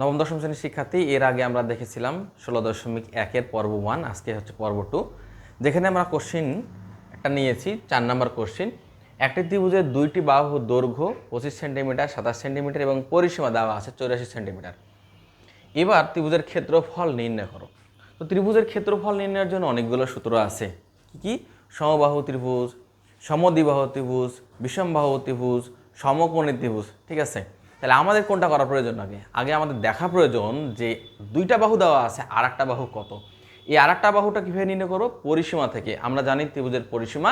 নবম, দশম শ্রেণির শিক্ষার্থী, এর আগে আমরা দেখেছিলাম ষোলো দশমিক একের পর্ব ওয়ান আজকে হচ্ছে পর্ব টু যেখানে আমরা কোশ্চিন একটা নিয়েছি, চার নম্বর কোশ্চিন একটি ত্রিভুজের দুইটি বাহু দৈর্ঘ্য পঁচিশ সেন্টিমিটার, সাতাশ সেন্টিমিটার এবং পরিসীমা দেওয়া আছে চৌরাশি সেন্টিমিটার। এবার ত্রিভুজের ক্ষেত্রফল নির্ণয় করো। তো ত্রিভুজের ক্ষেত্রফল নির্ণয়ের জন্য অনেকগুলো সূত্র আছে। কি কি? সমবাহু ত্রিভুজ, সমদ্বিবাহু ত্রিভুজ, বিষমবাহু ত্রিভুজ, সমকোণী ত্রিভুজ, ঠিক আছে? তাহলে আমাদের কোনটা করা প্রয়োজন আগে? আগে আমাদের দেখা প্রয়োজন যে দুইটা বাহু দেওয়া আছে আর একটা বাহু কত? এই আর একটা বাহুটা কীভাবে নির্ণয় করব? পরিসীমা থেকে। আমরা জানি ত্রিভুজের পরিসীমা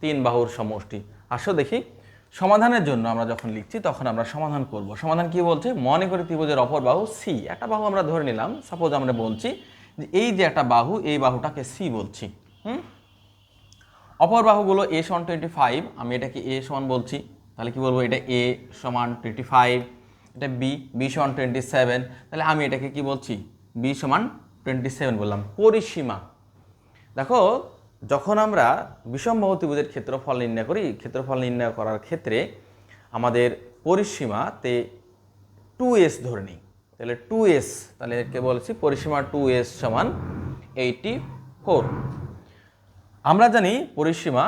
তিন বাহুর সমষ্টি। আসো দেখি। সমাধানের জন্য আমরা যখন লিখছি, তখন আমরা সমাধান করব। সমাধান কি বলছে? মনে করি ত্রিভুজের অপর বাহু সি একটা বাহু আমরা ধরে নিলাম। সাপোজ আমরা বলছি যে এই যে একটা বাহু, এই বাহুটাকে সি বলছি। হুম? অপর বাহুগুলো এ সমান টোয়েন্টি ফাইভ আমি এটাকে এ সমান বলছি। তাহলে কি বলব, এটা এ সমান টোয়েন্টি ফাইভ এটা বি বি সমান টোয়েন্টি সেভেন তাহলে আমি এটাকে কি বলছি? বি সমান টোয়েন্টি সেভেন বললাম। পরিসীমা। দেখো, যখন আমরা বিষম ত্রিভুজের ক্ষেত্রফল নির্ণয় করি, ক্ষেত্রফল নির্ণয় করার ক্ষেত্রে আমাদের পরিসীমাতে টু এস ধরে নিই। তাহলে টু এস তাহলে একে বলছি পরিসীমা টু এস সমান এইটি ফোর আমরা জানি পরিসীমা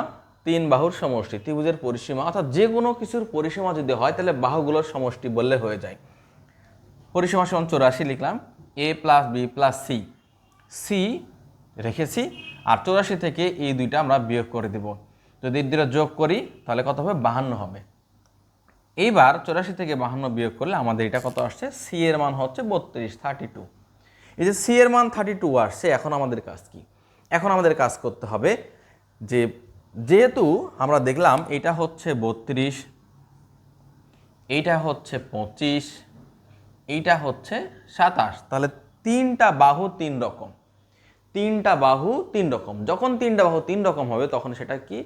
তিন বাহুর সমষ্টি, ত্রিভুজের পরিসীমা, অর্থাৎ যে কোনো কিছুর পরিসীমা যদি হয়, তাহলে বাহুগুলোর সমষ্টি বললে হয়ে যায়। পরিসীমা সমান চৌরাশি লিখলাম A plus B plus C C রেখেছি, আর চৌরাশি থেকে এই দুইটা আমরা বিয়োগ করে দেব। যদি দুটো যোগ করি, তাহলে কত হবে? বাহান্ন হবে। এইবার চৌরাশি থেকে বাহান্ন বিয়োগ করলে আমাদের এটা কত আসছে? সি এর মান হচ্ছে বত্রিশ থার্টি টু এই যে সি এর মান থার্টি টু আসছে, এখন আমাদের কাজ কি? এখন আমাদের কাজ করতে হবে যে যেহেতু আমরা দেখলাম এটা হচ্ছে বত্রিশ, এইটা হচ্ছে পঁচিশ, এইটা হচ্ছে সাতাশ। তাহলে তিনটা বাহু তিন রকম। তিনটা বাহু তিন রকম। যখন তিনটা বাহু তিন রকম হবে, তখন সেটা কি?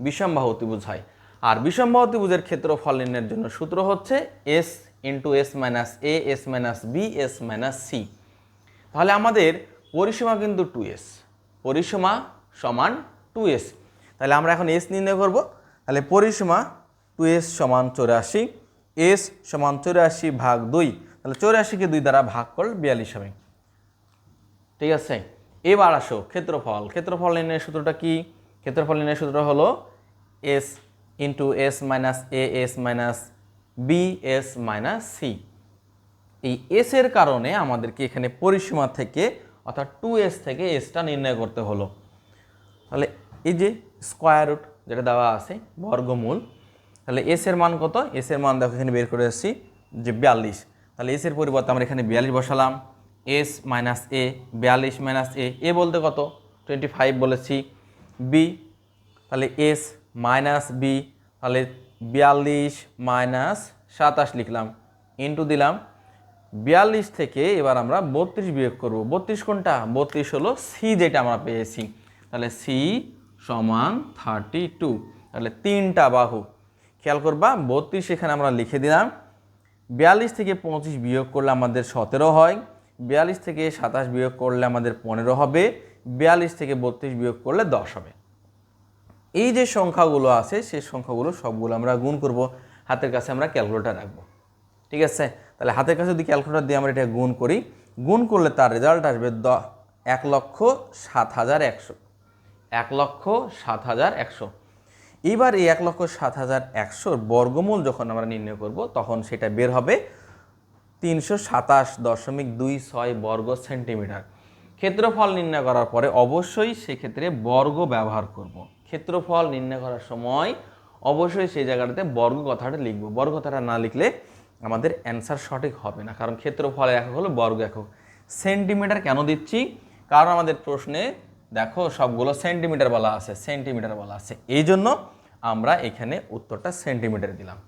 বিষমবাহু ত্রিভুজ হয়। আর বিষমবাহু ত্রিভুজের ক্ষেত্রফল নির্ণয়ের জন্য সূত্র হচ্ছে S into S minus A S minus B S minus C তাহলে আমাদের পরিসীমা কিন্তু টু এস পরিসীমা সমান টু এস তাহলে আমরা এখন এস নির্ণয় করব। তাহলে পরিসীমা টু এস সমান চৌরাশি এস সমান চৌরাশি ভাগ দুই। তাহলে চৌরাশিকে দুই দ্বারা ভাগ করলে বিয়াল্লিশ হবে। ঠিক আছে? এবার আসো ক্ষেত্রফল। ক্ষেত্রফল নির্ণয়ের সূত্রটা কি? ক্ষেত্রফল নির্ণয়ের সূত্র হলো S into S minus A S minus B S minus C এই এস এর কারণে আমাদেরকে এখানে পরিসীমা থেকে অর্থাৎ টু এস থেকে এসটা নির্ণয় করতে হলো। তাহলে এই যে স্কোয়ার রুট যেটা দেওয়া আছে, বর্গমূল। তাহলে এস এর মান কত? এস এর মান দেখো, এখানে বের করে এসেছি যে বিয়াল্লিশ। তাহলে এস এর পরিবর্তে আমরা এখানে বিয়াল্লিশ বসালাম। এস মাইনাস এ বিয়াল্লিশ মাইনাস এ এ বলতে কত? টোয়েন্টি ফাইভ বলেছি। বি তাহলে এস মাইনাস বি তাহলে বিয়াল্লিশ মাইনাস সাতাশ লিখলাম। ইন্টু দিলাম। বিয়াল্লিশ থেকে এবার আমরা বত্রিশ বিয়োগ করব। বত্রিশ কোনটা? বত্রিশ হলো সি যেটা আমরা পেয়েছি। তাহলে সি সমান থার্টি টু তাহলে তিনটা বাহু। খেয়াল করবা, বত্রিশ এখানে আমরা লিখে দিলাম। বিয়াল্লিশ থেকে পঁচিশ বিয়োগ করলে আমাদের সতেরো হয়। বিয়াল্লিশ থেকে সাতাশ বিয়োগ করলে আমাদের পনেরো হবে। বিয়াল্লিশ থেকে বত্রিশ বিয়োগ করলে দশ হবে। এই যে সংখ্যাগুলো আছে, সেই সংখ্যাগুলো সবগুলো আমরা গুণ করব। হাতের কাছে আমরা ক্যালকুলেটার রাখব। ঠিক আছে? তাহলে হাতের কাছে যদি ক্যালকুলেটার দিয়ে আমরা এটা গুণ করি, গুণ করলে তার রেজাল্ট আসবে দ এক লক্ষ সাত হাজার একশো। এক লক্ষ সাত হাজার একশো। এইবার এই এক লক্ষ সাত হাজার একশোর বর্গমূল যখন আমরা নির্ণয় করব, তখন সেটা বের হবে তিনশো সাতাশ দশমিক দুই ছয় বর্গ সেন্টিমিটার। ক্ষেত্রফল নির্ণয় করার পরে অবশ্যই সেক্ষেত্রে বর্গ ব্যবহার করব। ক্ষেত্রফল নির্ণয় করার সময় অবশ্যই সেই জায়গাটাতে বর্গ কথাটা লিখব। বর্গ কথাটা না লিখলে আমাদের অ্যান্সার সঠিক হবে না, কারণ ক্ষেত্রফল একক হলো বর্গ একক। সেন্টিমিটার কেন দিচ্ছি? কারণ আমাদের প্রশ্নে দেখো, সবগুলো সেন্টিমিটার বলা আছে সেন্টিমিটার বলা আছে। এই জন্য আমরা এখানে উত্তরটা সেন্টিমিটার দিলাম।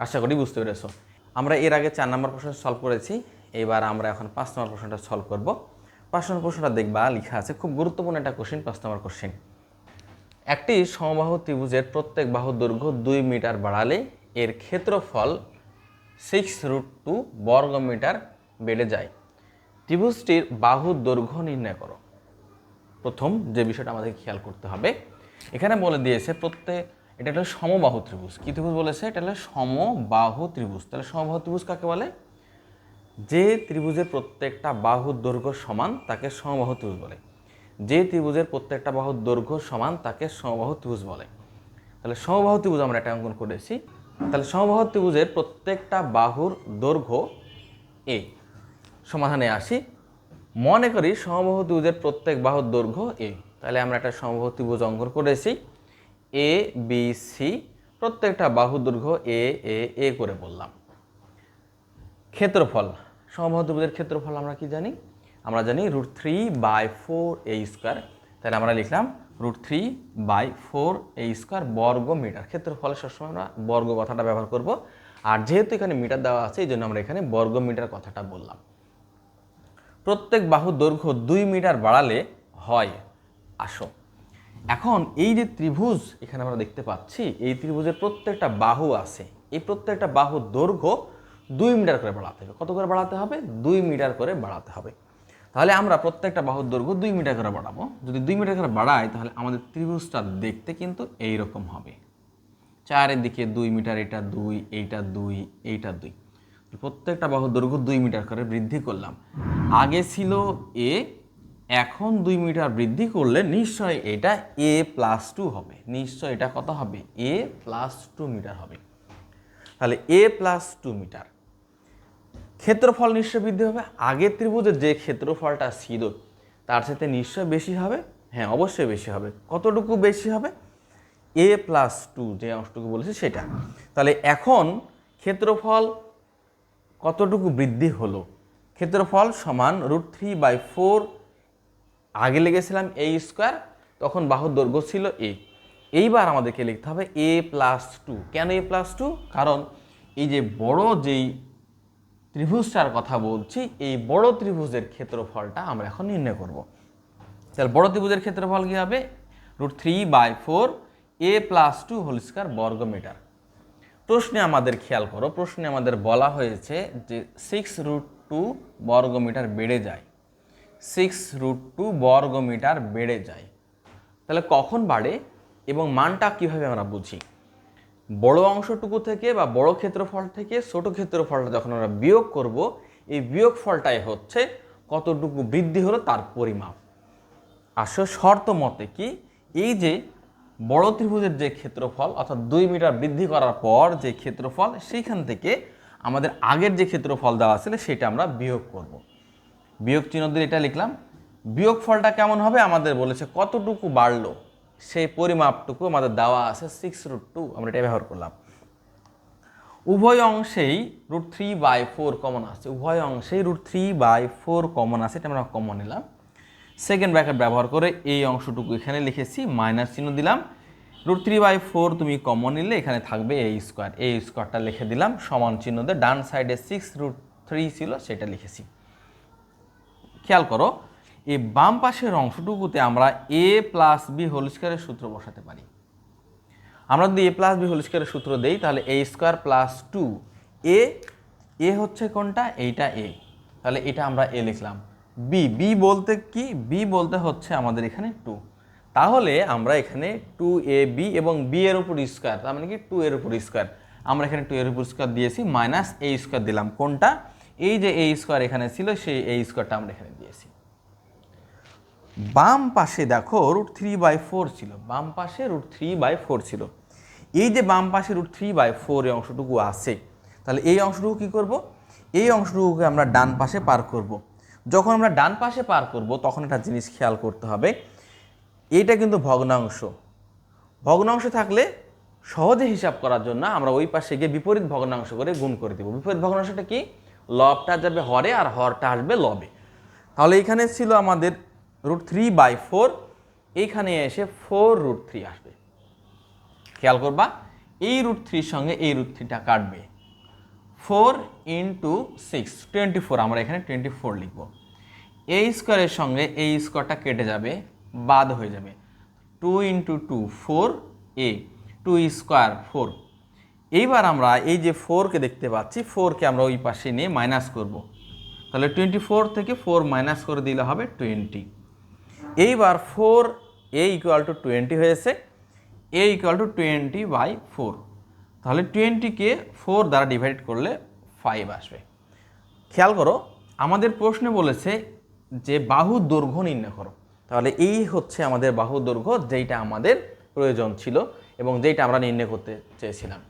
আশা করি বুঝতে পেরেছ। আমরা এর আগে চার নম্বর প্রশ্ন সলভ করেছি। এবার আমরা এখন পাঁচ নম্বর প্রশ্নটা সলভ করব। পাঁচ নম্বর প্রশ্নটা দেখবা, লেখা আছে, খুব গুরুত্বপূর্ণ একটা কোশ্চেন পাঁচ নম্বর কোশ্চেন একটি সমবাহু ত্রিভুজের প্রত্যেক বাহু দৈর্ঘ্য দুই মিটার বাড়ালে এর ক্ষেত্রফল সিক্স রুট টু বর্গ মিটার বেড়ে যায়। ত্রিভুজটির বাহুর দৈর্ঘ্য নির্ণয় করো। প্রথম যে বিষয়টা আমাদের খেয়াল করতে হবে, এখানে বলে দিয়েছে প্রত্যেক এটা হলো সমবাহু ত্রিভুজ। কী ত্রিভুজ বলেছে? এটা হলো সমবাহু ত্রিভুজ। তাহলে সমবাহু ত্রিভুজ কাকে বলে? যে ত্রিভুজের প্রত্যেকটা বাহুর দৈর্ঘ্য সমান, তাকে সমবাহু ত্রিভুজ বলে। যে ত্রিভুজের প্রত্যেকটা বাহুর দৈর্ঘ্য সমান, তাকে সমবাহু ত্রিভুজ বলে। তাহলে সমবাহু ত্রিভুজ আমরা একটা অঙ্কন করেছি। তাহলে সমবাহু ত্রিভুজের প্রত্যেকটা বাহুর দৈর্ঘ্য এ। সমাধানে আসি। মনে করি সমবাহু ত্রিভুজের প্রত্যেক বাহুর দৈর্ঘ্য এ তাহলে আমরা একটা সমবাহু ত্রিভুজ অঙ্কন করেছি। এ বি সি প্রত্যেকটা বাহুর দৈর্ঘ্য এ এ এ করে বললাম। ক্ষেত্রফল। সমবাহু ত্রিভুজের ক্ষেত্রফল আমরা কি জানি? আমরা জানি root three by four A square. তাহলে আমরা লিখলাম root three by four A square বর্গ মিটার। ক্ষেত্রফলে সবসময় আমরা বর্গ কথাটা ব্যবহার করব। আর যেহেতু এখানে মিটার দেওয়া আছে, এই জন্য আমরা এখানে বর্গ মিটার কথাটা বললাম। প্রত্যেক বাহু দৈর্ঘ্য দুই মিটার বাড়ালে হয়। আসো। এখন এই যে ত্রিভুজ এখানে আমরা দেখতে পাচ্ছি, এই ত্রিভুজের প্রত্যেকটা বাহু আছে। এই প্রত্যেকটা বাহু দৈর্ঘ্য দুই মিটার করে বাড়াতে হবে। কত করে বাড়াতে হবে? দুই মিটার করে বাড়াতে হবে। তাহলে আমরা প্রত্যেকটা বাহুর দৈর্ঘ্য দুই মিটার করে বাড়াবো। যদি দুই মিটার করে বাড়াই, তাহলে আমাদের ত্রিভুজটা দেখতে কিন্তু এই রকম হবে। চারের দিকে দুই মিটার, এটা দুই, এইটা দুই এইটা দুই। প্রত্যেকটা বাহুর দৈর্ঘ্য দুই মিটার করে বৃদ্ধি করলাম। আগে ছিল এ, এখন দুই মিটার বৃদ্ধি করলে নিশ্চয় এটা এ প্লাস টু হবে। নিশ্চয় এটা কত হবে? এ প্লাস টু মিটার হবে। তাহলে এ প্লাস টু মিটার। ক্ষেত্রফল নিশ্চয় বৃদ্ধি হবে। আগের ত্রিভুজের যে ক্ষেত্রফলটা ছিল, তার সাথে নিশ্চয় বেশি হবে? হ্যাঁ অবশ্যই বেশি হবে। কতটুকু বেশি হবে? এ প্লাস টু যে অংশটুকু বলেছি সেটা। তাহলে এখন ক্ষেত্রফল কতটুকু বৃদ্ধি হলো? ক্ষেত্রফল সমান রুট থ্রি বাই ফোর আগে লেগেছিলাম এ স্কোয়ার তখন বাহুর দৈর্ঘ্য ছিল এ এইবার আমাদেরকে লিখতে হবে এ প্লাস টু কেন এ প্লাস টু কারণ এই যে বড় যেই ত্রিভুজটার কথা বলছি, এই বড় ত্রিভুজের ক্ষেত্রফলটা আমরা এখন নির্ণয় করব। তাহলে বড় ত্রিভুজের ক্ষেত্রফল কী হবে? Root three by four A plus two whole square বর্গ মিটার প্রশ্নে আমাদের খেয়াল করো, প্রশ্নে আমাদের বলা হয়েছে যে সিক্স রুট টু বর্গ মিটার বেড়ে যায়। সিক্স রুট টু বর্গ মিটার বেড়ে যায়। তাহলে কখন বাড়ে এবং মানটা কীভাবে আমরা বুঝি? বড় অংশটুকু থেকে বা বড় ক্ষেত্রফল থেকে ছোট ক্ষেত্রফলটা যখন আমরা বিয়োগ করব, এই বিয়োগ ফলটাই হচ্ছে কতটুকু বৃদ্ধি হলো তার পরিমাপ। আসলে শর্ত মতে কি? এই যে বড় ত্রিভুজের যে ক্ষেত্রফল, অর্থাৎ দুই মিটার বৃদ্ধি করার পর যে ক্ষেত্রফল, সেইখান থেকে আমাদের আগের যে ক্ষেত্রফল দেওয়া ছিল, সেটা আমরা বিয়োগ করব। বিয়োগ চিহ্ন দিয়ে এটা লিখলাম। বিয়োগ ফলটা কেমন হবে? আমাদের বলেছে কতটুকু বাড়লো? সেই পরিমাপটুকু আমাদের দেওয়া আছে সিক্স রুট টু আমরা এটা ব্যবহার করলাম। উভয় অংশেই root three by four common আছে। উভয় অংশেই root three by four common আছে, এটা আমরা কমন নিলাম। সেকেন্ড ব্র্যাকেট ব্যবহার করে এই অংশটুকু এখানে লিখেছি মাইনাস চিহ্ন দিলাম। রুট থ্রি বাই ফোর তুমি কমন নিলে এখানে থাকবে এই স্কোয়ার এই স্কোয়ারটা লিখে দিলাম, সমান চিহ্ন দিয়ে ডান সাইডে সিক্স রুট থ্রি ছিল, সেটা লিখেছি। খেয়াল করো, এই বাম পাশের অংশটুকুতে আমরা এ প্লাস বি হোল স্কোয়ারের সূত্র বসাতে পারি। আমরা যদি এ প্লাস বি হোল স্কোয়ারের সূত্র দেই, তাহলে A square plus two A A হচ্ছে কোনটা? এইটা এ তাহলে এটা আমরা এ লিখলাম। বি বি বলতে কি? বি বলতে হচ্ছে আমাদের এখানে টু তাহলে আমরা এখানে টু এ বি এবং বি এর উপর স্কোয়ার তার মানে কি? টু এর উপর স্কোয়ার আমরা এখানে টু এর উপর স্কোয়ার দিয়েছি মাইনাস এ স্কোয়ার দিলাম। কোনটা? এই যে এ স্কোয়ার এখানে ছিল, সেই এ স্কোয়ারটা আমরা এখানে দিয়েছি। বাম পাশে দেখো রুট থ্রি বাই ফোর ছিল। বাম পাশে রুট থ্রি বাই ফোর ছিল। এই যে বাম পাশে রুট থ্রি বাই ফোর এই অংশটুকু আছে, তাহলে এই অংশটুকু কী করব? এই অংশটুকুকে আমরা ডান পাশে পার করব। যখন আমরা ডান পাশে পার করব, তখন একটা জিনিস খেয়াল করতে হবে। এইটা কিন্তু ভগ্নাংশ। ভগ্নাংশ থাকলে সহজে হিসাব করার জন্য আমরা ওই পাশে গিয়ে বিপরীত ভগ্নাংশ করে গুণ করে দেবো। বিপরীত ভগ্নাংশটা কি? লবটা যাবে হরে আর হরটা আসবে লবে। তাহলে এখানে ছিল আমাদের রুট থ্রি বাই ফোর এইখানে এসে ফোর রুট থ্রি আসবে। খেয়াল করবা, এই রুট থ্রির সঙ্গে এই রুট থ্রিটা কাটবে। Four into six twenty four আমরা এখানে টোয়েন্টি ফোর লিখব। এই স্কোয়ারের সঙ্গে এই স্কোয়ারটা কেটে যাবে, বাদ হয়ে যাবে। Two into two, four A, two square four. এইবার আমরা এই যে ফোরকে দেখতে পাচ্ছি ফোরকে আমরা ওই পাশে নিয়ে মাইনাস করব। তাহলে টোয়েন্টি ফোর থেকে ফোর মাইনাস করে দিলে হবে টোয়েন্টি। এইবার four A equal to twenty হয়েছে, A equal to twenty by four. তাহলে টোয়েন্টিকে ফোর দ্বারা ডিভাইড করলে ফাইভ আসবে। খেয়াল করো, আমাদের প্রশ্নে বলেছে যে বাহু দৈর্ঘ্য নির্ণয় করো। তাহলে এই হচ্ছে আমাদের বাহু দৈর্ঘ্য যেইটা আমাদের প্রয়োজন ছিল এবং যেইটা আমরা নির্ণয় করতে চেয়েছিলাম।